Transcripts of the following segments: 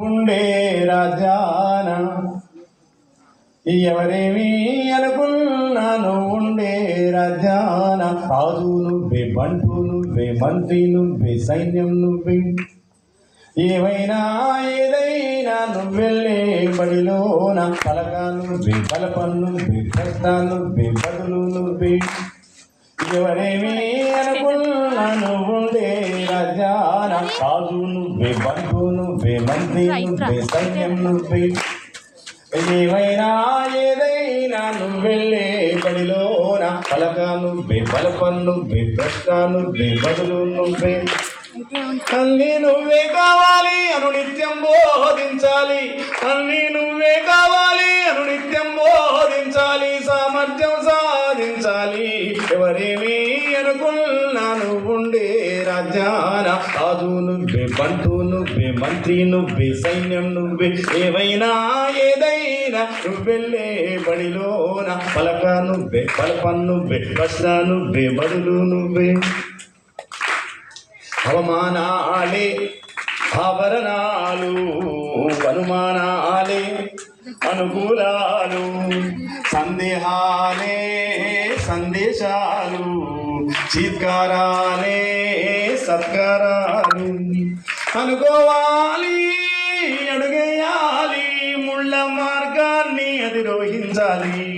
ఉండే రాజాన? ఎవరేమి నువ్వు ఉండే రాజాన? రాజు నువ్వే బంటు నువ్వే మంత్రి నువ్వే సైన్యం నువ్వే. ఏమైనా ఏదైనా నువ్వెళ్ళే బడిలోన? పలక నువ్వే బలపం నువ్వే ప్రశ్న నువ్వే బదులు నువ్వే. ఎవరేమి అనుకున్నాను ఉండే రాజా రాజు నువ్వే బంధు నువ్వే మంత్రి నువ్వే సైన్యం నువ్వే ఏమైనా ఏదైనా నువ్వెళ్ళే బడిలోన పలక నువ్వే బలపం నువ్వే ప్రశ్న నువ్వే బదులు నువ్వే అన్ని నువ్వే కావాలి అను నిత్యం బోధించాలి. అన్ని నువ్వే కావాలి అను నిత్యం బోధించాలి. సామర్థ్యం సాధించాలి. ఎవరేమి అనుకున్నాను ఉండే రాజాన. రాజు నువ్వే బంటు నువ్వే మంత్రి నువ్వే సైన్యం నువ్వే. ఏవైనా ఏదైనా నువ్వెళ్ళే బడిలోన. పలక నువ్వే పలప నువ్వే ప్రశ్న నువ్వే బడులు నువ్వే. అవమానాలే ఆభరణాలు అనుమానాలే అనుకూలాలు సందేహాలే సందేశాలు. చిత్కారాలే సత్కారాలు. అనుకోవాలి అడుగేయాలి ముళ్ళ మార్గాన్ని అధిరోహించాలి.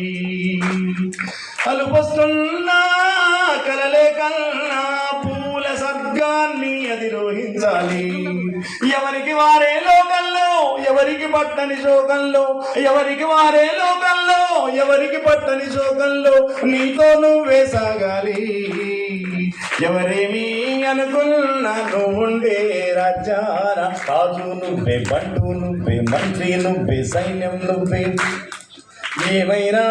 అలుపొస్తున్నా కలలే కన్నా పూల సర్గాన్ని అధిరోహించాలి. ఎవరికి వారే లోకంలో ఎవరికి పట్టని శోకంలో ఎవరికి వారే లోకంలో ఎవరికి పట్టని శోకంలో నీతో నువ్వే సాగాలి. ఎవరేమి అనుకున్నా నువ్వు ఉండే రాజ్యాన రాజు నువ్వే బంటు నువ్వే మంత్రి నువ్వే సైన్యం నువ్వే. ఏమైనా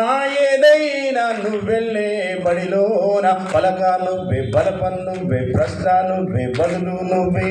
ఏదైనా నువ్వెళ్ళే బడిలోన పలక నువ్వే బలపం నువ్వే ప్రశ్న నువ్వే బదులు నువ్వే.